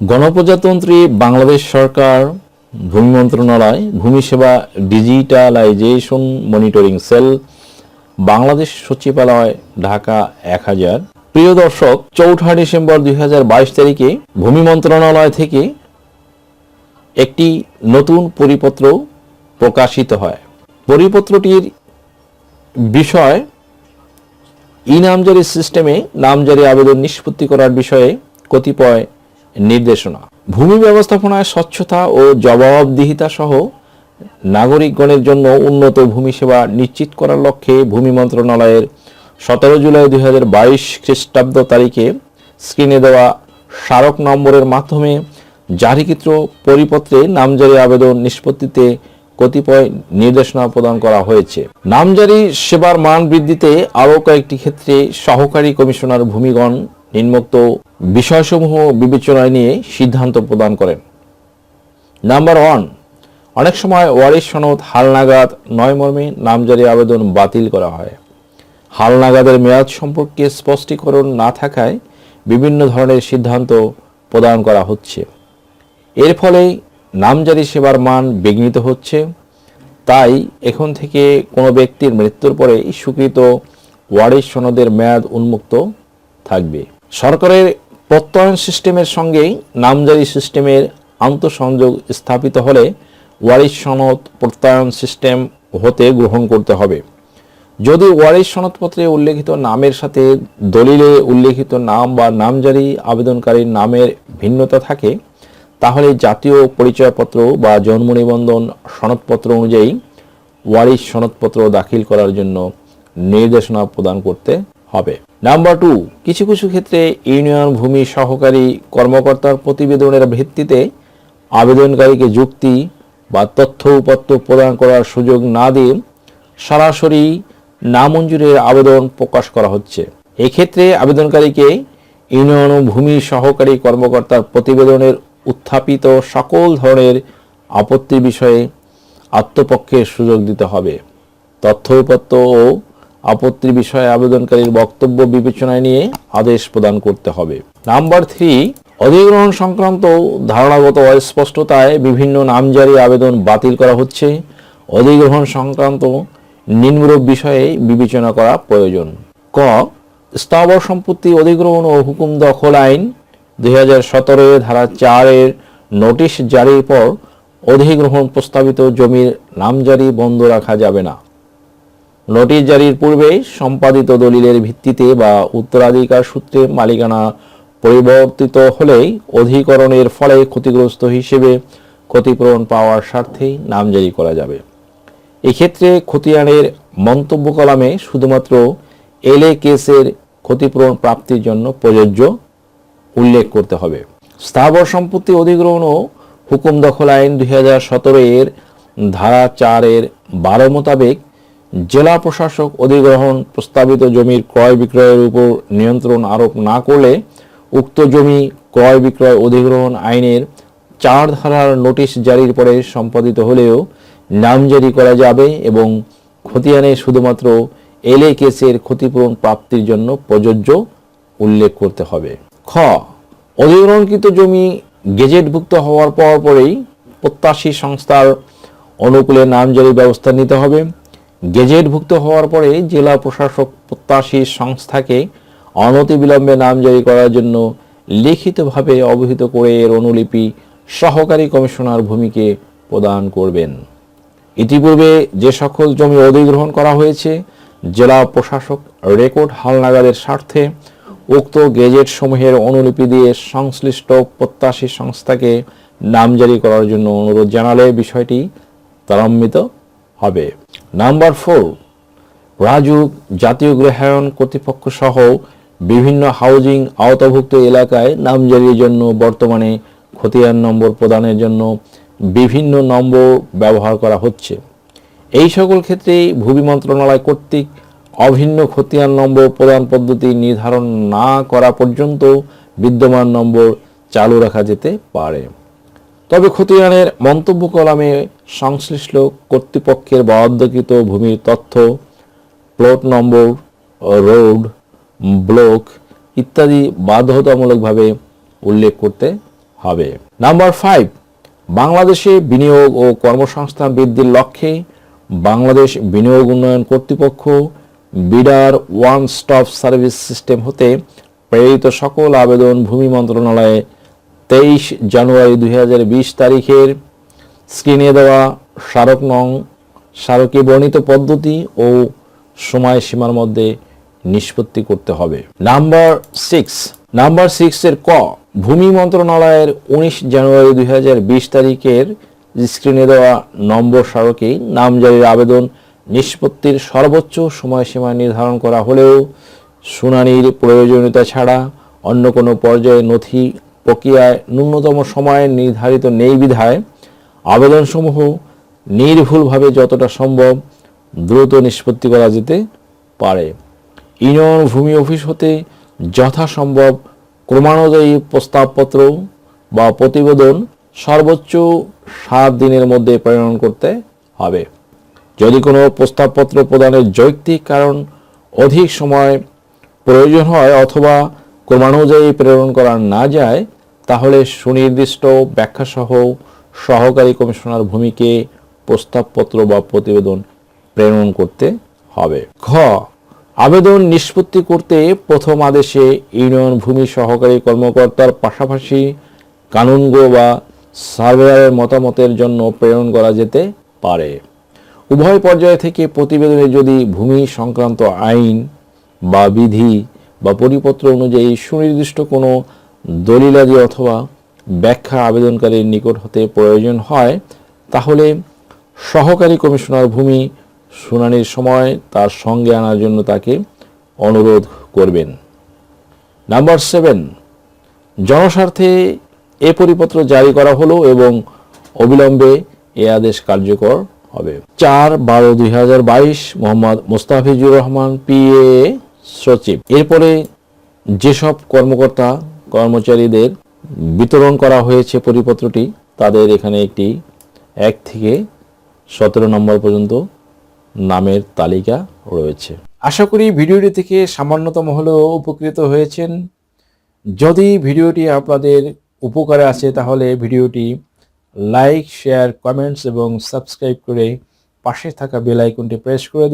গণপ্রজাতন্ত্রী বাংলাদেশ সরকার, ভূমি মন্ত্রণালয়, ভূমি সেবা, ডিজিটালাইজেশন মনিটরিং সেল, বাংলাদেশ সচিবালয়, ঢাকা এক হাজার। প্রিয় দর্শক, চৌঠা ডিসেম্বর দুই হাজার বাইশ তারিখে ভূমি মন্ত্রণালয় থেকে একটি নতুন পরিপত্র প্রকাশিত হয়। পরিপত্রটির বিষয়, ই নামজারি সিস্টেমে নামজারি আবেদন নিষ্পত্তি করার বিষয়ে কতিপয় নির্দেশনা। ভূমি ব্যবস্থাপনায় স্বচ্ছতা ও জবাবদিহিতা সহ নাগরিকগণের জন্য উন্নত ভূমি সেবা নিশ্চিত করার লক্ষ্যে ভূমি মন্ত্রণালয়ের সতেরো জুলাই দুই হাজার বাইশ খ্রিস্টাব্দ তারিখে স্ক্রিনে দেওয়া স্মারক নম্বরের মাধ্যমে জারিকৃত পরিপত্রে নামজারি আবেদন নিষ্পত্তিতে কতিপয় নির্দেশনা প্রদান করা হয়েছে। নামজারি সেবার মান বৃদ্ধিতে আরও কয়েকটি ক্ষেত্রে সহকারী কমিশনার ভূমিগণ নিম্নোক্ত বিষয়সমূহ বিবেচনায় নিয়ে সিদ্ধান্ত প্রদান করেন। নাম্বার ওয়ান, অনেক সময় ওয়ারিশ সনদ হালনাগাদ নয় মর্মে নামজারি আবেদন বাতিল করা হয়। হালনাগাদের মেয়াদ সম্পর্কে স্পষ্টীকরণ না থাকায় বিভিন্ন ধরনের সিদ্ধান্ত প্রদান করা হচ্ছে। এর ফলে নামজারি সেবার মান বিঘ্নিত হচ্ছে। তাই এখন থেকে কোনো ব্যক্তির মৃত্যুর পরে স্বীকৃত ওয়ারিশ সনদের মেয়াদ উন্মুক্ত থাকবে। সরকারের প্রত্যয়ন সিস্টেমের সঙ্গেই নামজারি সিস্টেমের আন্তঃসংযোগ স্থাপিত হলে ওয়ারিশ সনদ প্রত্যয়ন সিস্টেম হতে গ্রহণ করতে হবে। যদি ওয়ারিশ সনদপত্রে উল্লেখিত নামের সাথে দলিলে উল্লেখিত নাম বা নামজারি আবেদনকারীর নামের ভিন্নতা থাকে, তাহলে জাতীয় পরিচয়পত্র বা জন্ম নিবন্ধন সনদপত্র অনুযায়ী ওয়ারিশ সনদপত্র দাখিল করার জন্য নির্দেশনা প্রদান করতে হবে। নাম্বার টু কিছু কিছু ক্ষেত্রে ইউনিয়ন ভূমি সহকারী কর্মকর্তার প্রতিবেদনের ভিত্তিতে আবেদনকারীকে যুক্তি বা তথ্য উপাত্ত প্রদান করার সুযোগ না দিয়ে সরাসরি নামঞ্জুরের আবেদন প্রকাশ করা হচ্ছে। এক্ষেত্রে আবেদনকারীকে ইউনিয়ন ভূমি সহকারী কর্মকর্তার প্রতিবেদনের উত্থাপিত সকল ধরনের আপত্তির বিষয়ে আত্মপক্ষের সুযোগ দিতে হবে। তথ্য উপাত্ত ও আপত্তির বিষয়ে আবেদনকারীর বক্তব্য বিবেচনায় নিয়ে আদেশ প্রদান করতে হবে। নাম্বার থ্রি, অধিগ্রহণ সংক্রান্ত ধারণাগত অস্পষ্টতায় বিভিন্ন নামজারি আবেদন বাতিল করা হচ্ছে। অধিগ্রহণ সংক্রান্ত নিম্নরূপ বিষয়ে বিবেচনা করা প্রয়োজন। ক, স্থাবর সম্পত্তি অধিগ্রহণ ও হুকুম দখল আইন দুই হাজার সতেরো ধারা চারের নোটিশ জারির পর অধিগ্রহণ প্রস্তাবিত জমির নামজারি বন্ধ রাখা যাবে না। নোটিশ জারির পূর্বে সম্পাদিত দলিলের ভিত্তিতে বা উত্তরাধিকার সূত্রে মালিকানা পরিবর্তিত হলেই অধিকরণের ফলে ক্ষতিগ্রস্ত হিসেবে ক্ষতিপূরণ পাওয়ার স্বার্থেই নামজারি করা যাবে। এক্ষেত্রে খতিয়ানের মন্তব্য কলামে শুধুমাত্র এলএ কেসের ক্ষতিপূরণ প্রাপ্তির জন্য প্রযোজ্য উল্লেখ করতে হবে। স্থাবর সম্পত্তি অধিগ্রহণ ও হুকুম দখল আইন দুই হাজার সতেরো এর ধারা চারের বারো মোতাবেক জেলা প্রশাসক অধিগ্রহণ প্রস্তাবিত জমির ক্রয় বিক্রয়ের উপর নিয়ন্ত্রণ আরোপ না করলে উক্ত জমি ক্রয় বিক্রয় অধিগ্রহণ আইনের চার ধারার নোটিশ জারির পরে সম্পাদিত হলেও নামজারি করা যাবে এবং খতিয়ানে শুধুমাত্র এলএ কেসের ক্ষতিপূরণ প্রাপ্তির জন্য প্রযোজ্য উল্লেখ করতে হবে। খ, অধিগ্রহণকৃত জমি গেজেটভুক্ত হওয়ার পর পরেই প্রত্যাশী সংস্থার অনুকূলে নামজারি ব্যবস্থা নিতে হবে। গেজেটভুক্ত হওয়ার পরে জেলা প্রশাসক প্রত্যাশী সংস্থাকে অনতিবিলম্বে নামজারি করার জন্য লিখিতভাবে অবহিত করে এর অনুলিপি সহকারী কমিশনার ভূমিকে প্রদান করবেন। ইতিপূর্বে যে সকল জমি অধিগ্রহণ করা হয়েছে, জেলা প্রশাসক রেকর্ড হালনাগাদের স্বার্থে উক্ত গেজেট সমূহের অনুলিপি দিয়ে সংশ্লিষ্ট প্রত্যাশী সংস্থাকে নামজারি করার জন্য অনুরোধ জানালে বিষয়টি ত্বরান্বিত হবে। নাম্বার ফোর রাজুক জাতীয় গৃহায়ন কর্তৃপক্ষ সহ বিভিন্ন হাউজিং আওতাভুক্ত এলাকায় নামজারির জন্য বর্তমানে খতিয়ান নম্বর প্রদানের জন্য বিভিন্ন নম্বর ব্যবহার করা হচ্ছে। এই সকল ক্ষেত্রে ভূমি মন্ত্রণালয় কর্তৃক অভিন্ন খতিয়ান নম্বর প্রদান পদ্ধতি নির্ধারণ না করা পর্যন্ত বিদ্যমান নম্বর চালু রাখা যেতে পারে। তবে খতিয়ানের মন্তব্য কলামে সংশ্লিষ্ট কর্তৃপক্ষের বরাদ্দকৃত ভূমির তথ্য, প্লট নম্বর, রোড, ব্লক ইত্যাদি বাধ্যতামূলকভাবে উল্লেখ করতে হবে। নাম্বার ফাইভ, বাংলাদেশে বিনিয়োগ ও কর্মসংস্থান বৃদ্ধির লক্ষ্যে বাংলাদেশ বিনিয়োগ উন্নয়ন কর্তৃপক্ষ বিডার ওয়ান স্টপ সার্ভিস সিস্টেম হতে প্রেরিত সকল আবেদন ভূমি মন্ত্রণালয়ে তেইশ জানুয়ারি দুই হাজার বিশ তারিখের স্ক্রিনে দেওয়া স্মারক নং স্মারকে বর্ণিত পদ্ধতি ও সময়সীমার মধ্যে নিষ্পত্তি করতে হবে। Number six. নাম্বার সিক্স এর ক। ভূমি মন্ত্রণালয়ের উনিশ জানুয়ারি দুই হাজার বিশ তারিখের স্ক্রিনে দেওয়া নম্বর স্মারকে নামজারির আবেদন নিষ্পত্তির সর্বোচ্চ সময়সীমা নির্ধারণ করা হলেও শুনানির প্রয়োজনীয়তা ছাড়া অন্য কোনো পর্যায়ে নথি প্রক্রিয়ায় ন্যূনতম সময় নির্ধারিত নেই বিধায় আবেদনসমূহ নির্ভুলভাবে যতটা সম্ভব দ্রুত নিষ্পত্তি করা যেতে পারে। ইউনিয়ন ভূমি অফিস হতে যথাসম্ভব ক্রমানুযায়ী প্রস্তাবপত্র বা প্রতিবেদন সর্বোচ্চ সাত দিনের মধ্যে প্রেরণ করতে হবে। যদি কোনো প্রস্তাবপত্র প্রদানের যৌক্তিক কারণ অধিক সময় প্রয়োজন হয় অথবা ক্রমানুযায়ী প্রেরণ করা না যায় তাহলে সুনির্দিষ্ট ব্যাখ্যাসহ সহকারী কমিশনার ভূমিকে প্রস্তাবপত্র বা প্রতিবেদন প্রেরণ করতে হবে। খ আবেদন নিষ্পত্তি করতে প্রথম আদেশে ইউনিয়ন ভূমি সহকারী কর্মকর্তার পাশাপাশি কানুনগ বা সার্ভেয়ারের মতামতের জন্য প্রেরণ করা যেতে পারে। উভয় পর্যায় থেকে প্রতিবেদনে যদি ভূমি সংক্রান্ত আইন বা বিধি বা পরিপত্র অনুযায়ী সুনির্দিষ্ট কোনো দলিলাদি অথবা ব্যাখ্যা আবেদনকারীর নিকট হতে প্রয়োজন হয়, তাহলে সহকারী কমিশনার ভূমি শুনানির সময় তার সঙ্গে আনার জন্য তাকে অনুরোধ করবেন। নাম্বার সেভেন, জনস্বার্থে এ পরিপত্র জারি করা হলো এবং অবিলম্বে এ আদেশ কার্যকর হবে। চার বারো দুই হাজার বাইশ, মোহাম্মদ মোস্তাফিজুর রহমান পিএ সচিব। এরপরে যেসব কর্মকর্তা কর্মচারীদের বিতরণ করা হয়েছে পরিপত্রটি। তাদের এখানে একটি এক থেকে সতেরো নম্বর পর্যন্ত নামের তালিকা রয়েছে। আশা করি ভিডিওটি থেকে সামান্যতম হলেও উপকৃত হয়েছেন। যদি ভিডিওটি আপনাদের উপকারে আসে, তাহলে ভিডিওটি লাইক, শেয়ার, কমেন্টস এবং সাবস্ক্রাইব করে পাশে থাকা বেল আইকনটি প্রেস করে